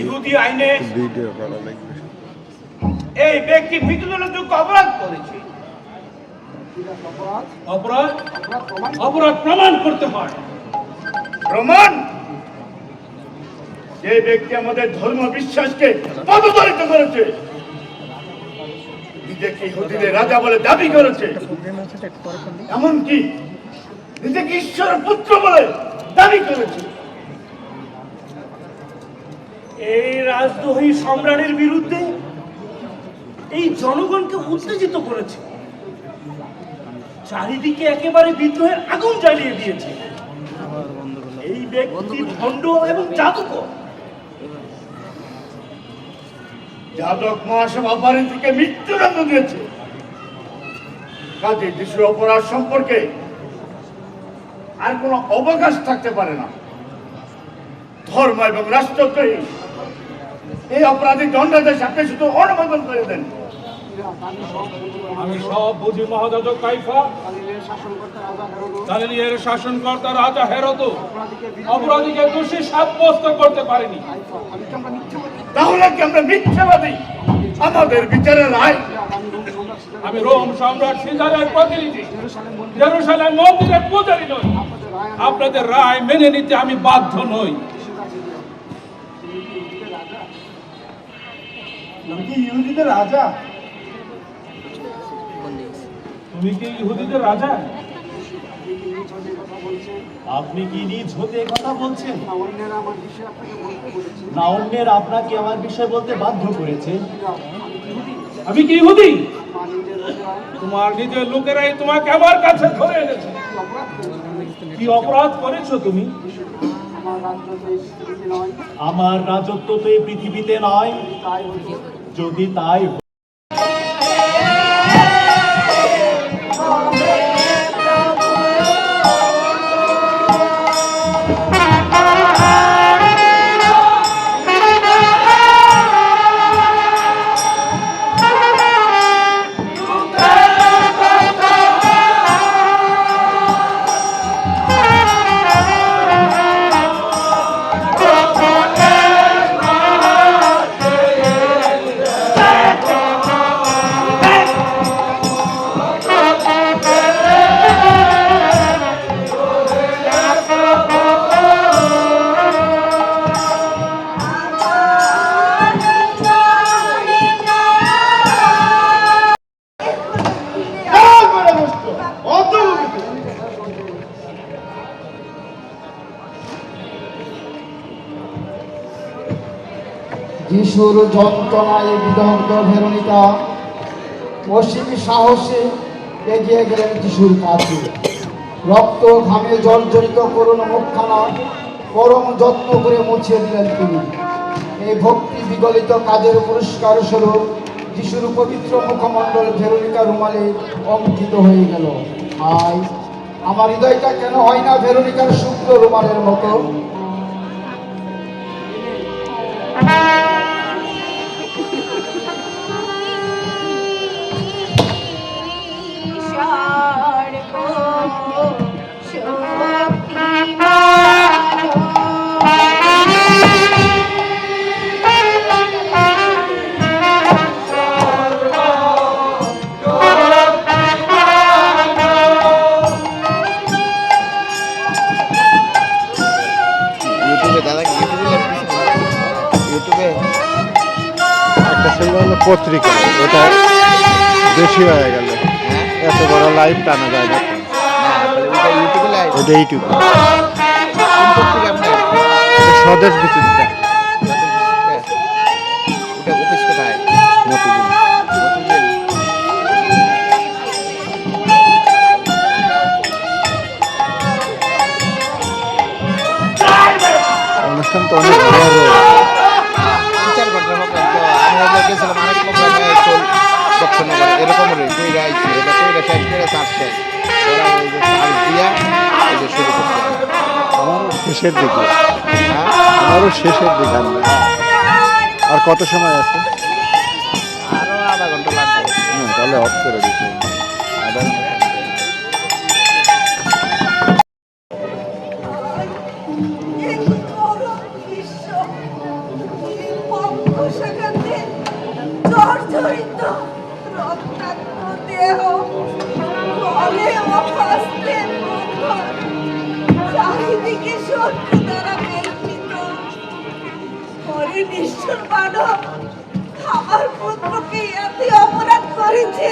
ইহুদি আইনে ভিডিও করা লাগবে। এই ব্যক্তি মৃত্যুদণ্ডযোগ্য অপরাধ করেছে। অপরাধ? অপরাধ প্রমাণ করতে হয়। প্রমাণ? যে ব্যক্তি আমাদের ধর্ম বিশ্বাসকে পদদলিত করেছে নিজেকে ইহুদিদের রাজা বলে দাবি করেছে এমনকি নিজেকে ঈশ্বরের পুত্র বলে দাবি করেছে। এই রাজদ্রোহী সম্রাটের বিরুদ্ধে এই জনগণকে উত্তেজিত করেছে। চারিদিকে একেবারে বিদ্রোহের আগুন জ্বালিয়ে দিয়েছে। এই ব্যক্তি ভণ্ড এবং জাদুকর। যাদব মহাসভা অপরাধীকে মৃত্যুদণ্ড দিয়েছে। কাজে যিশুর অপরাধ সম্পর্কে আর কোনো অবকাশ থাকতে পারে না। ধর্ম এবং রাষ্ট্রদ্রোহী এই অপরাধী দণ্ডাদেশ আপনি শুধু অনুমোদন করে দেন। আমি সব বুঝি মহাজাজক কাইফা। গালিলিয়ের শাসনকর্তা রাজা হেরত অপরাধীকে দোষী সাব্যস্ত করতে পারেনি। তাহলে কি আমরা মিথ্যাবাদী? আমাদের রায়। আমি রোম সম্রাট সিজারের প্রতিনিধি। জেরুসালেম মন্দিরের পূজারী নই। আপনাদের রায় মেনে নিতে আমি বাধ্য নই। তুমি কি ইহুদিদের রাজা? তুমি কি ইহুদিদের রাজা? আপনি কি নিজ হতে কথা বলছেন? না অন্যের আপনাকে আমার বিষয় বলতে বাধ্য করেছে আমি কি ইহুদি? তোমার নিজের লোকেরাই তোমাকে আমার কাছে ধরে এনেছে। কি অপরাধ করেছ তুমি? আমার রাজত্ব তো এই পৃথিবীতে নয় যদি তাই যিশুর যন্ত্রণায় বিদগ্ধ ভেরোনিকা অসীম সাহসে এগিয়ে গেলেন যিশুর কাছে। রক্ত ঘামে জর্জরিত করুন মুখখানা পরম যত্ন করে মুছিয়ে দিলেন তিনি। এই ভক্তি বিগলিত কাজের পুরস্কার স্বরূপ যিশুর পবিত্র মুখমণ্ডল ভেরোনিকা রুমালে অঙ্কিত হয়ে গেল। আয় আমার হৃদয়টা কেন হয় না ভেরোনিকার শুক্র রুমালের মতো? ওটা বেশি হয়ে গেল। এত বড় লাইভ টানা যায় না। ওটা ইউটিউব স্বদেশ বিচিত্রা অনুষ্ঠান তো অনেক বড় শেষের দিকে। আরও আমারও শেষের দিকে আর কত সময় আছে? আরও আধা ঘণ্টা লাগবে। হ্যাঁ তাহলে অফ করে দিচ্ছি। আধা ঘণ্টা। নিষ্ঠুর মানব আমার পুত্রকে এত অপরাধ করেছে।